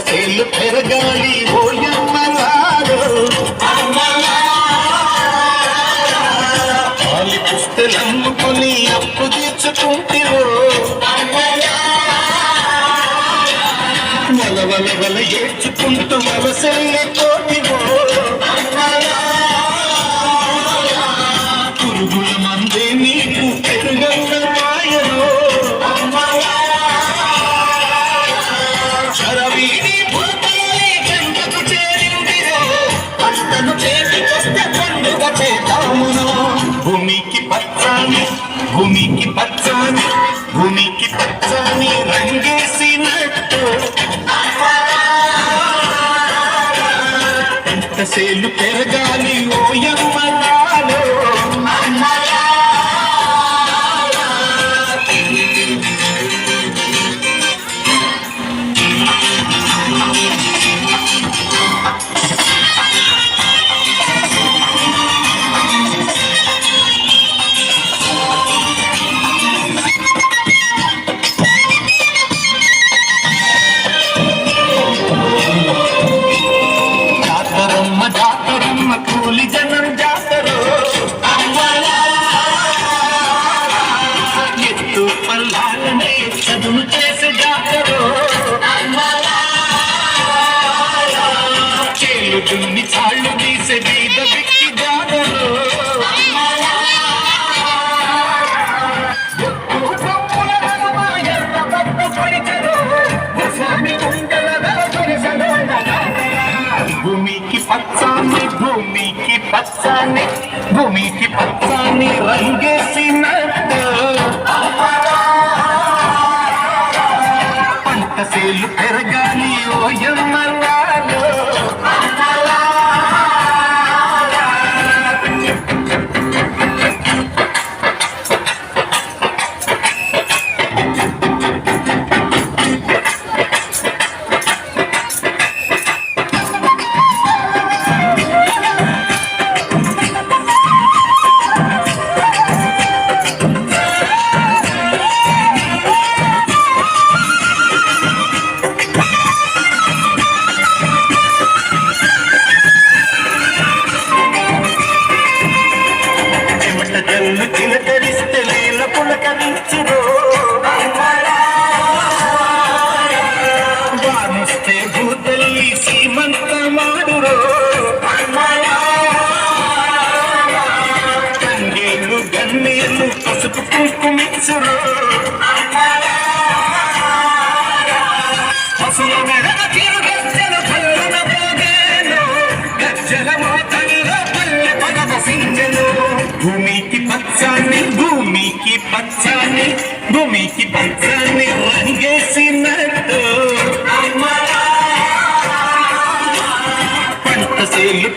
పంట పెరగాలి ఓయమ్మలాడు పాలి పుస్తలు అమ్ముకుని అప్పు తీర్చుకుంటిరో. వల వల వల ఏడ్చుకుంటూ వలసల్లి కోటివో భూమికి పచ్చని భూమికి పచ్చని భూమికి పచ్చని రంగేసినట్టు. ఎంతసేలు పెరగాలి ఓయమ్మ చేలు చాళ్ళు తీసే బీద వ్యక్తి జాతరు భూమికి పచ్చాన్ని భూమికి పచ్చాన్ని భూమికి పచ్చాన్ని రంగేసినట్టు. పంట సేలు పెరగాలి ఓ చెమట జల్లు చిలకరిస్తే నేల పులకరించురో వారిస్తే భూతల్లి సీమంత మాడురో. గంగేలు గన్నీళ్ళు పసుపు కుంకుమిచ్చురో. పసుల మెడల కళ్ళన పోగేను గజ్జల పల్లె భూమికి పచ్చాన్ని భూమికి పచ్చాన్ని రంగేసినట్టు పంట సేలు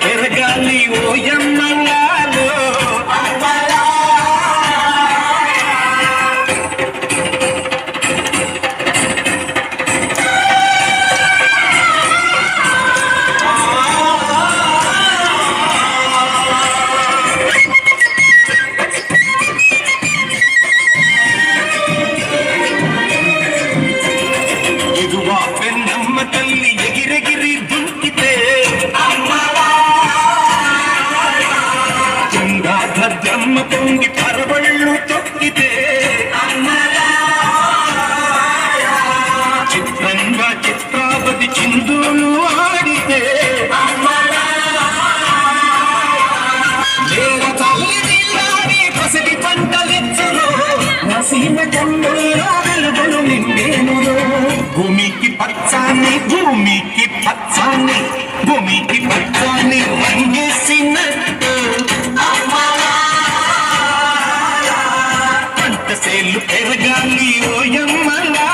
ನಮ್ಮ ತಲ್ಲಿಯ ఏళ్ళు పెరగాలి ఓయమ్మలా